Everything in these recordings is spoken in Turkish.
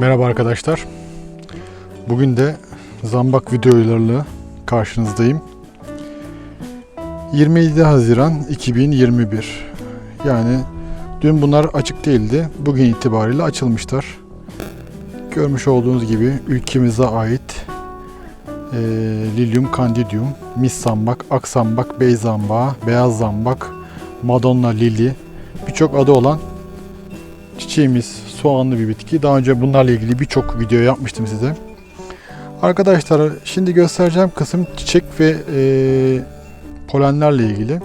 Merhaba arkadaşlar. Bugün de zambak videolarıyla karşınızdayım. 27 Haziran 2021. Yani dün bunlar açık değildi. Bugün itibariyle açılmışlar. Görmüş olduğunuz gibi ülkemize ait e, Lilium candidium, mis zambak, ak zambak, bey zambağı, beyaz zambak, Madonna lili, birçok adı olan çiçeğimiz soğanlı bir bitki. Daha önce bunlarla ilgili birçok video yapmıştım size. Arkadaşlar şimdi göstereceğim kısım çiçek ve e, polenlerle ilgili.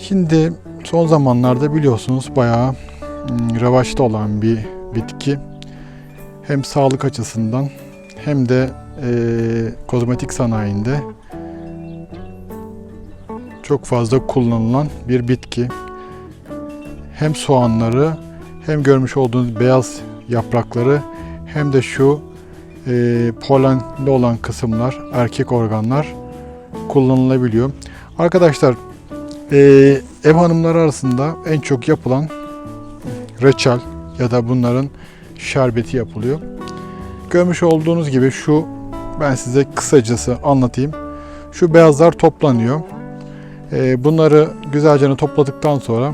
Şimdi son zamanlarda biliyorsunuz bayağı mm, revaçta olan bir bitki. Hem sağlık açısından hem de e, kozmetik sanayinde çok fazla kullanılan bir bitki. Hem soğanları hem görmüş olduğunuz beyaz yaprakları hem de şu e, polenli olan kısımlar, erkek organlar kullanılabiliyor. Arkadaşlar e, ev hanımları arasında en çok yapılan reçel ya da bunların şerbeti yapılıyor. Görmüş olduğunuz gibi şu ben size kısacası anlatayım. Şu beyazlar toplanıyor. E, bunları güzelce topladıktan sonra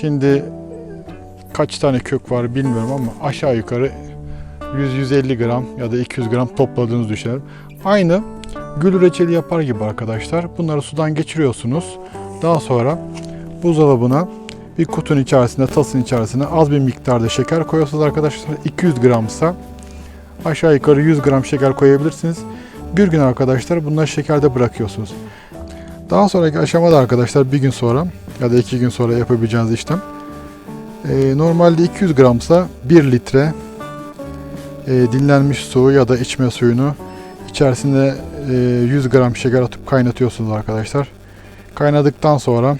Şimdi kaç tane kök var bilmiyorum ama aşağı yukarı 100-150 gram ya da 200 gram topladığınızı düşünelim. Aynı gül reçeli yapar gibi arkadaşlar. Bunları sudan geçiriyorsunuz. Daha sonra buzdolabına bir kutunun içerisinde, tasın içerisine az bir miktarda şeker koyuyorsunuz arkadaşlar. 200 gramsa aşağı yukarı 100 gram şeker koyabilirsiniz. Bir gün arkadaşlar bunları şekerde bırakıyorsunuz. Daha sonraki aşamada arkadaşlar bir gün sonra ya da iki gün sonra yapabileceğiniz işlem. Ee, normalde 200 gramsa 1 litre e, dinlenmiş su ya da içme suyunu içerisine e, 100 gram şeker atıp kaynatıyorsunuz arkadaşlar. Kaynadıktan sonra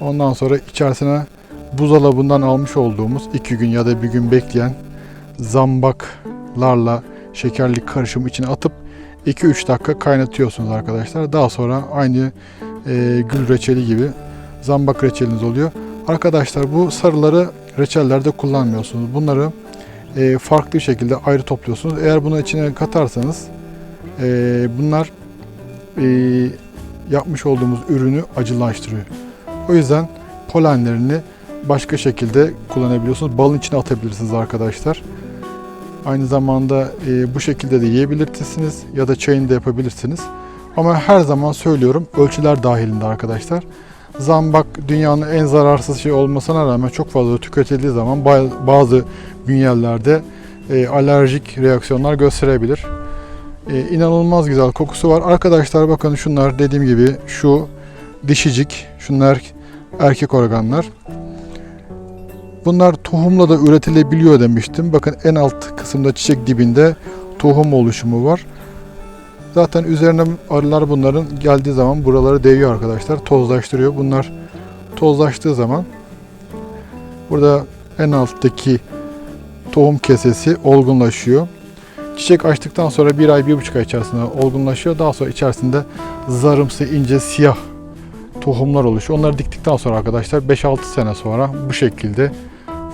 ondan sonra içerisine buzdolabından almış olduğumuz 2 gün ya da bir gün bekleyen zambaklarla şekerli karışım içine atıp 2-3 dakika kaynatıyorsunuz arkadaşlar. Daha sonra aynı e, gül reçeli gibi zambak reçeliniz oluyor. Arkadaşlar bu sarıları reçellerde kullanmıyorsunuz. Bunları e, farklı şekilde ayrı topluyorsunuz. Eğer bunu içine katarsanız e, bunlar e, yapmış olduğumuz ürünü acılaştırıyor. O yüzden polenlerini başka şekilde kullanabiliyorsunuz. Balın içine atabilirsiniz arkadaşlar. Aynı zamanda e, bu şekilde de yiyebilirsiniz ya da çayını da yapabilirsiniz. Ama her zaman söylüyorum ölçüler dahilinde arkadaşlar. Zambak dünyanın en zararsız şey olmasına rağmen çok fazla tüketildiği zaman ba- bazı bünyellerde e, alerjik reaksiyonlar gösterebilir. E, inanılmaz güzel kokusu var. Arkadaşlar bakın şunlar dediğim gibi şu dişicik, şunlar erkek organlar. Bunlar tohumla da üretilebiliyor demiştim. Bakın en alt kısımda çiçek dibinde tohum oluşumu var. Zaten üzerine arılar bunların geldiği zaman buraları değiyor arkadaşlar. Tozlaştırıyor. Bunlar tozlaştığı zaman burada en alttaki tohum kesesi olgunlaşıyor. Çiçek açtıktan sonra bir ay, bir buçuk ay içerisinde olgunlaşıyor. Daha sonra içerisinde zarımsı, ince, siyah tohumlar oluşuyor. Onları diktikten sonra arkadaşlar 5-6 sene sonra bu şekilde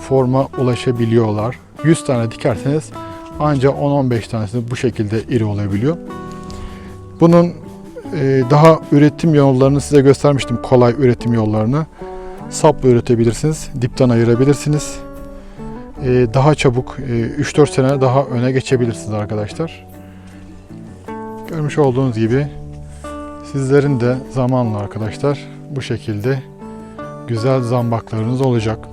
forma ulaşabiliyorlar. 100 tane dikerseniz ancak 10-15 tanesi bu şekilde iri olabiliyor. Bunun e, daha üretim yollarını size göstermiştim. Kolay üretim yollarını. Sapla üretebilirsiniz. Dipten ayırabilirsiniz. E, daha çabuk e, 3-4 sene daha öne geçebilirsiniz arkadaşlar. Görmüş olduğunuz gibi sizlerin de zamanla arkadaşlar bu şekilde güzel zambaklarınız olacak.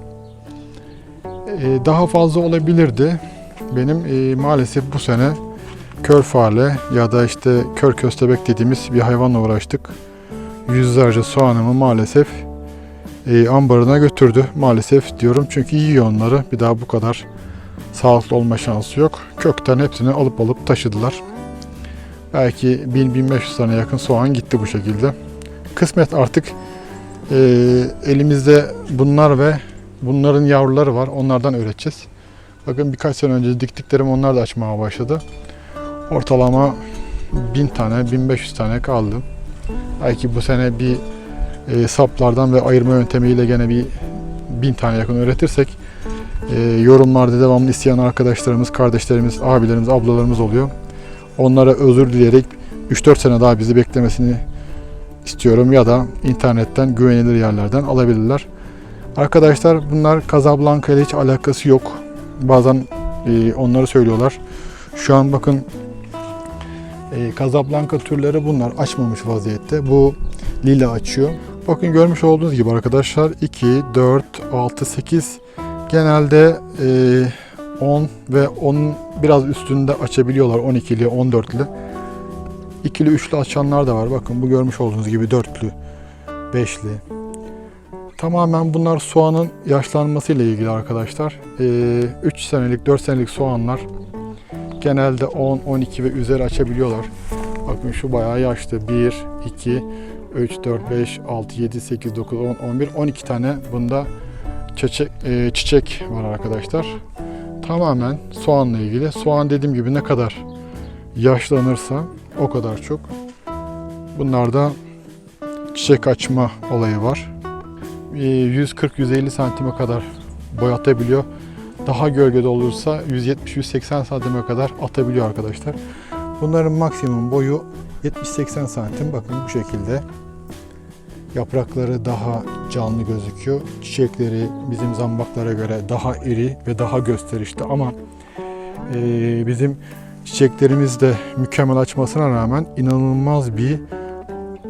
E, daha fazla olabilirdi. Benim e, maalesef bu sene kör fare ya da işte kör köstebek dediğimiz bir hayvanla uğraştık. Yüzlerce soğanımı maalesef e, ambarına götürdü. Maalesef diyorum çünkü yiyor onları. Bir daha bu kadar sağlıklı olma şansı yok. Kökten hepsini alıp alıp taşıdılar. Belki 1000-1500 tane yakın soğan gitti bu şekilde. Kısmet artık e, elimizde bunlar ve bunların yavruları var. Onlardan üreteceğiz. Bakın birkaç sene önce diktiklerim onlar da açmaya başladı. Ortalama 1000 tane, 1500 tane kaldı. Belki bu sene bir e, saplardan ve ayırma yöntemiyle gene bir 1000 tane yakın üretirsek e, yorumlarda devamlı isteyen arkadaşlarımız, kardeşlerimiz, abilerimiz, ablalarımız oluyor. Onlara özür dileyerek 3-4 sene daha bizi beklemesini istiyorum ya da internetten güvenilir yerlerden alabilirler. Arkadaşlar bunlar Casablanca ile hiç alakası yok. Bazen e, onları söylüyorlar. Şu an bakın e, Casablanca türleri bunlar açmamış vaziyette. Bu lila açıyor. Bakın görmüş olduğunuz gibi arkadaşlar 2, 4, 6, 8 genelde e, 10 ve 10 biraz üstünde açabiliyorlar 12'li 14'lü. İkili üçlü açanlar da var. Bakın bu görmüş olduğunuz gibi dörtlü, beşli. Tamamen bunlar soğanın yaşlanması ile ilgili arkadaşlar. 3 senelik, 4 senelik soğanlar genelde 10, 12 ve üzeri açabiliyorlar. Bakın şu bayağı yaşlı. 1, 2, 3, 4, 5, 6, 7, 8, 9, 10, 11, 12 tane bunda çiçek, e, çiçek var arkadaşlar. Tamamen soğanla ilgili. Soğan dediğim gibi ne kadar yaşlanırsa o kadar çok. Bunlarda çiçek açma olayı var. E, 140-150 santime kadar boyatabiliyor. Daha gölgede olursa 170-180 santime kadar atabiliyor arkadaşlar. Bunların maksimum boyu 70-80 santim. Bakın bu şekilde. Yaprakları daha canlı gözüküyor. Çiçekleri bizim zambaklara göre daha iri ve daha gösterişli ama e, bizim çiçeklerimiz de mükemmel açmasına rağmen inanılmaz bir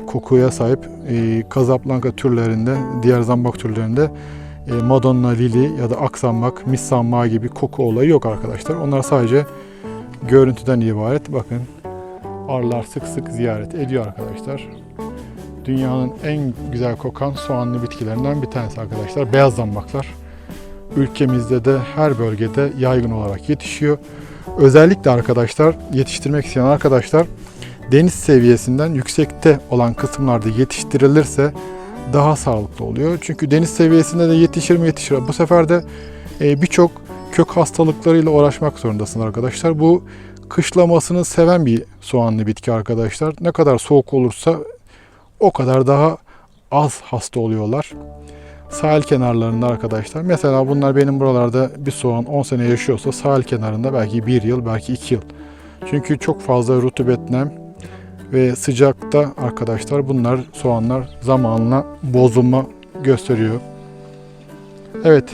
kokuya sahip. E, Casablanca türlerinde, diğer zambak türlerinde e, Madonna lili ya da akzambak, mis zambağı gibi koku olayı yok arkadaşlar. Onlar sadece görüntüden ibaret. Bakın arılar sık sık ziyaret ediyor arkadaşlar. Dünyanın en güzel kokan soğanlı bitkilerinden bir tanesi arkadaşlar. Beyaz zambaklar. Ülkemizde de her bölgede yaygın olarak yetişiyor. Özellikle arkadaşlar yetiştirmek isteyen arkadaşlar deniz seviyesinden yüksekte olan kısımlarda yetiştirilirse daha sağlıklı oluyor. Çünkü deniz seviyesinde de yetişir mi yetişir. Bu sefer de e, birçok kök hastalıklarıyla uğraşmak zorundasın arkadaşlar. Bu kışlamasını seven bir soğanlı bitki arkadaşlar. Ne kadar soğuk olursa o kadar daha az hasta oluyorlar. Sahil kenarlarında arkadaşlar. Mesela bunlar benim buralarda bir soğan 10 sene yaşıyorsa sahil kenarında belki 1 yıl belki 2 yıl. Çünkü çok fazla rutubet nem ve sıcakta arkadaşlar bunlar soğanlar zamanla bozulma gösteriyor. Evet.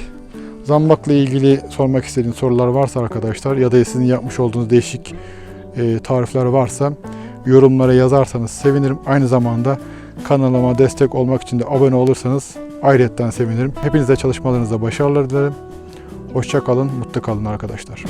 Zambakla ilgili sormak istediğiniz sorular varsa arkadaşlar ya da sizin yapmış olduğunuz değişik e, tarifler varsa yorumlara yazarsanız sevinirim. Aynı zamanda kanalıma destek olmak için de abone olursanız ayrıyetten sevinirim. Hepinize çalışmalarınızda başarılar dilerim. Hoşça kalın, mutlu kalın arkadaşlar.